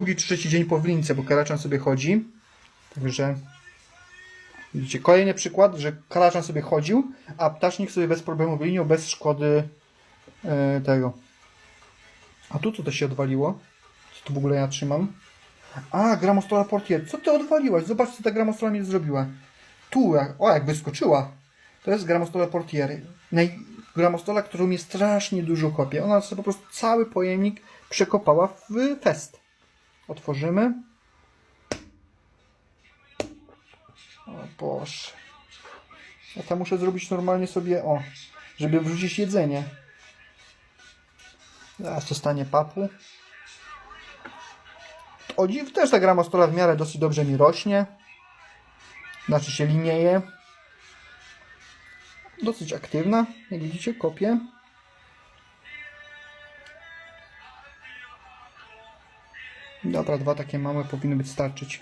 drugi, trzeci dzień po wlince, bo karaczan sobie chodzi. Także widzicie, kolejny przykład, że karaczan sobie chodził, a ptasznik sobie bez problemu wylinił, bez szkody e, tego. A tu co to się odwaliło? Co tu w ogóle ja trzymam? A, gramostola portier. Co ty odwaliłaś? Zobacz, co ta gramostola mi zrobiła. Tu, jak, o, jak wyskoczyła. To jest gramostola portier. Naj, gramostola, którą mnie strasznie dużo kopie. Ona sobie po prostu cały pojemnik przekopała w fest. Otworzymy. O Boże. Ja tam muszę zrobić normalnie sobie, o, żeby wrzucić jedzenie. Zaraz dostanie papu. O dziw, też ta gramostola w miarę dosyć dobrze mi rośnie. Znaczy się linieje. Dosyć aktywna, jak widzicie, kopie. Dobra, dwa takie małe powinny być starczyć.